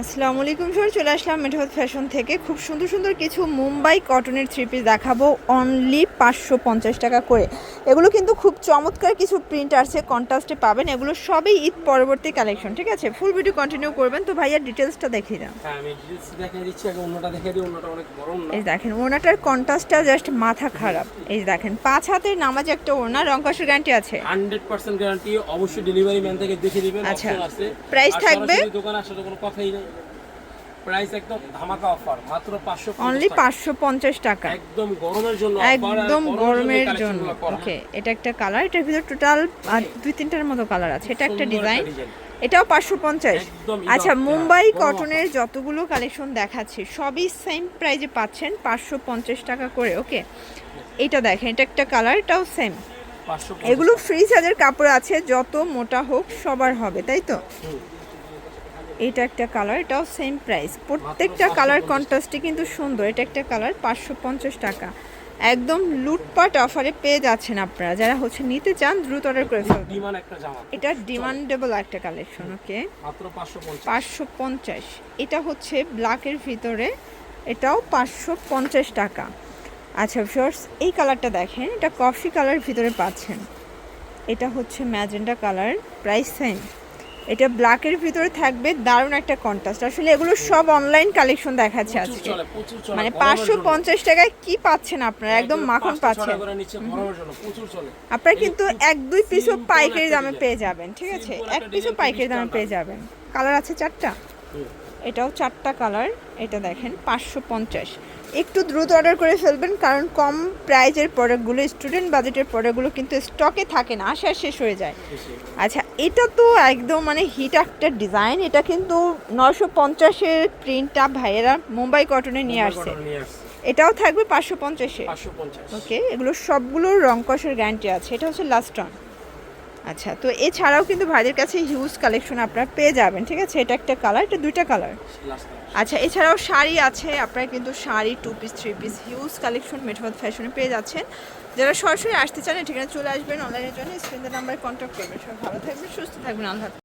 আসসালামু আলাইকুম স্যার চলে আসলাম মেঠোদ ফ্যাশন থেকে। খুব সুন্দর সুন্দর কিছু মুম্বাই কটনের থ্রি পিস দেখাবো অনলি পাঁচশো পঞ্চাশ টাকা করে। এগুলো কিন্তু খুব চমৎকার কিছু প্রিন্ট আসছে কন্ট্রাস্টে পাবেন। এগুলো সবই ঈদ পরবর্তী কালেকশন ঠিক আছে? ফুল ভিডিও কন্টিনিউ করবেন। তো ভাইয়া ডিটেলসটা দেখিয়ে দাও। হ্যাঁ না। এই দেখেন ওনাটার কন্ট্রাস্টটা জাস্ট মাথা খারাপ। এই দেখেন পাঁচ হাতের নামাজ একটা ওনা রঙ্কাশের গ্যারান্টি আছে। হান্ড্রেড পার্সেন্ট গ্যারান্টি অবশ্যই ডেলিভারি ম্যান থেকে দেখে দিবেন আচ্ছা। আছে। আর থাকবে? দোকানে আসলে তো কোনো কথাই নেই। প্রাইস একদম ধামাকা অফার মাত্র পাঁচশো অনলি পাঁচশো পঞ্চাশ টাকা। একদম গরমের জন্য একদম গরমের জন্য ওকে এটা একটা কালার এটার ভিতরে টোটাল দুই তিনটার মতো কালার আছে। এটা একটা ডিজাইন এটাও পাঁচশো পঞ্চাশ। একদম ঈদ আচ্ছা মুম্বাই কটনের যতগুলো কালেকশন দেখাচ্ছে সবই সেম প্রাইজে পাচ্ছেন পাঁচশো পঞ্চাশ টাকা করে ওকে এটা দেখেন এটা একটা কালার এটাও সেম এগুলো ফ্রি সাইজের কাপড় আছে যত মোটা হোক সবার হবে তাই তো। এটা একটা কালার এটাও সেম প্রাইস প্রত্যেকটা কালার কন্ট্রাস্টে কিন্তু সুন্দর। এটা একটা কালার পাঁচশো পঞ্চাশ টাকা। একদম লুটপাট অফারে পেয়ে যাচ্ছেন আপনারা। যারা হচ্ছে নিতে চান দ্রুত অর্ডার করে জামা। এটা ডিমান্ডেবল একটা কালেকশন ওকে পাঁচশো পঞ্চাশ। পাঁচশো পঞ্চাশ। এটা হচ্ছে ব্ল্যাকের ভিতরে। এটাও পাঁচশো পঞ্চাশ টাকা। আচ্ছা ফিওর্স এই কালারটা দেখেন। এটা কফি কালার ভিতরে পাচ্ছেন। এটা হচ্ছে ম্যাজেন্ডা কালার প্রাইস সেম এটা ব্ল্যাকের ভিতরে থাকবে দারুণ একটা কন্ট্রাস্ট আসলে এগুলো সব অনলাইন কালেকশন দেখাচ্ছে আজকে। মানে পাঁচশো। পঞ্চাশ টাকায় কি পাচ্ছেন আপনারা? একদম মাখন পাচ্ছেন। আপনারা কিন্তু এক দুই পিসও পাইকারি দামে পেয়ে যাবেন ঠিক আছে? এক পিসও পাইকারি দামে পেয়ে যাবেন। কালার আছে চারটা। এটাও চারটা কালার এটা দেখেন পাঁচশো পঞ্চাশ। একটু দ্রুত অর্ডার করে ফেলবেন কারণ কম প্রাইজের প্রোডাক্টগুলো স্টুডেন্ট বাজেটের প্রোডাক্টগুলো কিন্তু স্টকে থাকে না আশা শেষ হয়ে যায়। আচ্ছা এটা তো একদম মানে হিট একটা ডিজাইন এটা কিন্তু নশো পঞ্চাশের প্রিন্টটা ভাইয়েরা মুম্বাই কটনে নিয়ে আসছে। এটাও থাকবে পাঁচশো পঞ্চাশে। পাঁচশো পঞ্চাশ। ওকে এগুলো সবগুলোর রং কষের গ্যারান্টি আছে এটা হচ্ছে লাস্ট অন আচ্ছা তো এছাড়াও কিন্তু ভাইদের কাছে হিউজ কালেকশন আপনার পেয়ে যাবেন ঠিক আছে? এটা একটা কালার এটা দুইটা কালার আচ্ছা এছাড়াও শাড়ি আছে আপনারা কিন্তু sari two piece three piece huge collection মেঠোবাদ ফ্যাশনে পেয়ে যাচ্ছেন। যারা সরাসরি আসতে চান ঠিকানা চলে আসবেন অনলাইনের জন্য স্ক্রিনের নাম্বারে কন্ট্যাক্ট করবেন। সব ভালো থাকবেন সুস্থ থাকবেন আল্লাহ।